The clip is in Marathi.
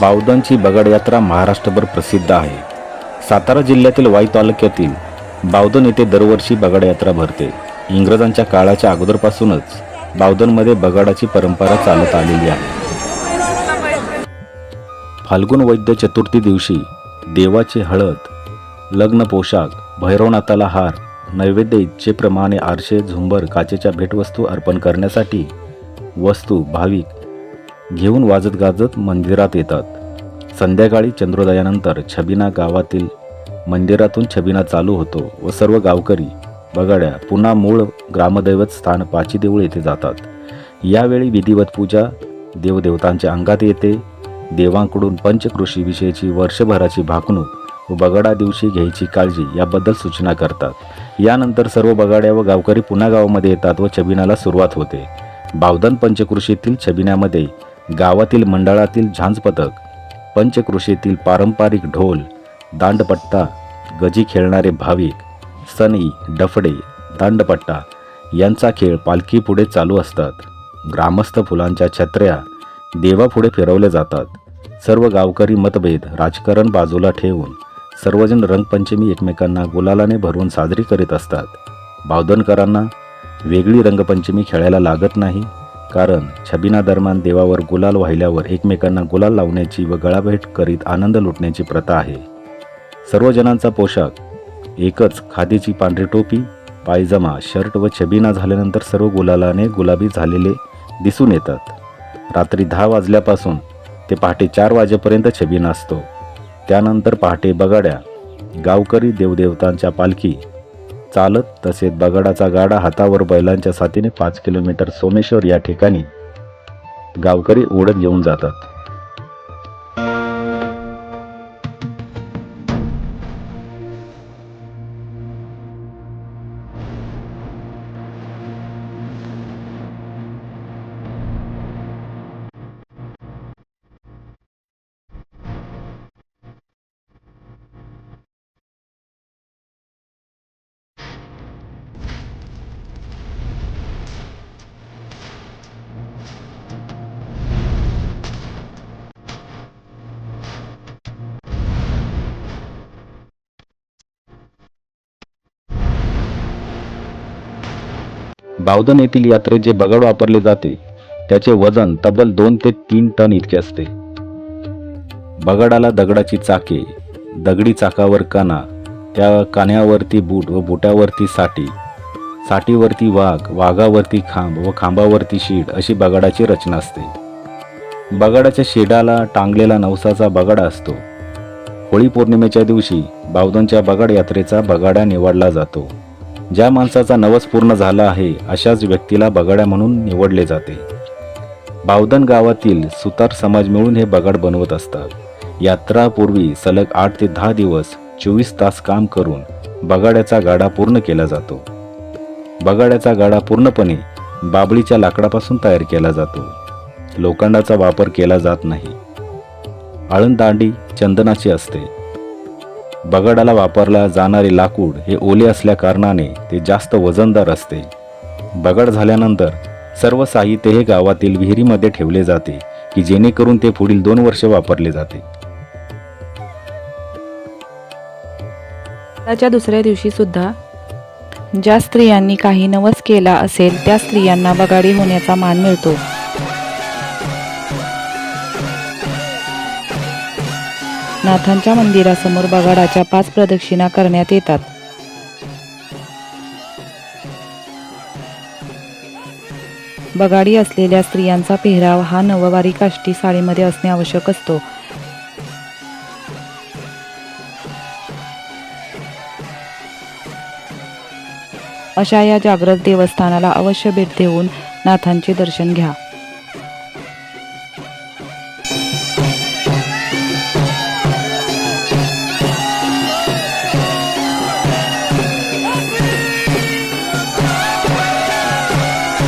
बावधनची बगड यात्रा महाराष्ट्रभर प्रसिद्ध आहे. सातारा जिल्ह्यातील वाई तालुक्यातील बावधन येथे दरवर्षी बगड यात्रा भरते. इंग्रजांच्या काळाच्या अगोदरपासूनच बावधनमध्ये बगाडाची परंपरा चालत आलेली आहे. फाल्गुन वैद्य चतुर्थी दिवशी देवाचे हळद लग्न पोशाख भैरवनाथाला हार नैवेद्य इच्छेप्रमाणे आरशे झुंबर काचेच्या भेटवस्तू अर्पण करण्यासाठी वस्तू भाविक घेऊन वाजत गाजत मंदिरात येतात. संध्याकाळी चंद्रोदयानंतर छबिना गावातील मंदिरातून छबिना चालू होतो व सर्व गावकरी बगाड्या पुन्हा मूळ ग्रामदैवत स्थान पाची देऊळ येथे जातात. यावेळी विधिवत पूजा देवदेवतांच्या अंगात येते देवांकडून पंचकृषीविषयीची वर्षभराची भाकणूक व बगाडा दिवशी घ्यायची काळजी याबद्दल सूचना करतात. यानंतर सर्व बगाड्या व गावकरी पुन्हा गावामध्ये येतात व छबिनाला सुरुवात होते. बावधन पंचकृषीतील छबिन्यामध्ये गावातील मंडळातील झांजपथक पंचकृषीतील पारंपरिक ढोल दांडपट्टा गजी खेळणारे भाविक सनई डफडे दांडपट्टा यांचा खेळ पालखीपुढे चालू असतात. ग्रामस्थ फुलांच्या छत्र्या देवापुढे फिरवल्या जातात. सर्व गावकरी मतभेद राजकारण बाजूला ठेवून सर्वजण रंगपंचमी एकमेकांना गुलालाने भरून साजरी करीत असतात. बावधनकरांना वेगळी रंगपंचमी खेळायला लागत नाही. कारण छबिना दरम्यान देवावर गुलाल वाहिल्यावर एकमेकांना गुलाल लावण्याची व गळाभेट करीत आनंद लुटण्याची प्रथा आहे. सर्व जणांचा पोशाख एकच खादीची पांढरी टोपी पायजमा शर्ट व छबिना झाल्यानंतर सर्व गुलालाने गुलाबी झालेले दिसून येतात. रात्री दहा वाजल्यापासून ते पहाटे चार वाजेपर्यंत छबिना असतो. त्यानंतर पहाटे बगाड्या गावकरी देवदेवतांच्या पालखी चालत तसेच दगडाचा गाडा हातावर बैलांच्या साथीने पाच किलोमीटर सोमेश्वर या ठिकाणी गावकरी ओढत घेऊन जातात. बावधन येथील यात्रेत जे बगड वापरले जाते त्याचे वजन तब्बल दोन ते तीन टन इतके असते. बगडाला दगडाची चाके दगडी चाकावर काना त्या कान्यावरती बूट व बुटावरती साठी साठीवरती वाघ वाघावरती खांब व खांबावरती शीड अशी बगाडाची रचना असते. बगाडाच्या शेडाला टांगलेला नवसाचा बगाडा असतो. होळी पौर्णिमेच्या दिवशी बावधनच्या बगाड यात्रेचा बगाडा निवडला जातो. ज्या माणसाचा नवस पूर्ण झाला आहे अशाच व्यक्तीला बगाड्या म्हणून निवडले जाते. बावधन गावातील सुतार समाज मिळून हे बगाड बनवत असतात. यात्रापूर्वी सलग आठ ते दहा दिवस चोवीस तास काम करून बगाड्याचा गाडा पूर्ण केला जातो. बगाड्याचा गाडा पूर्णपणे बाबळीच्या लाकडापासून तयार केला जातो. लोखंडाचा वापर केला जात नाही. आळंदांडी चंदनाची असते. बगडाला वापरला जाणारे लाकूड हे ओले असल्या कारणाने ते जास्त वजनदार असते. बगड झाल्यानंतर सर्व साहित्य हे गावातील विहिरीमध्ये ठेवले जाते की जेणेकरून ते पुढील दोन वर्ष वापरले जाते. त्याच्या दुसऱ्या दिवशी सुद्धा ज्या स्त्रियांनी काही नवस केला असेल त्या स्त्रियांना बगाडी होण्याचा मान मिळतो. नाथांच्या मंदिरासमोर बगाडाच्या पाच प्रदक्षिणा करण्यात येतात. बगाडी असलेल्या स्त्रियांचा पेहराव हा नववारी काष्टी साडीमध्ये असणे आवश्यक असतो. अशा या जागृत देवस्थानाला अवश्य भेट देऊन नाथांचे दर्शन घ्या.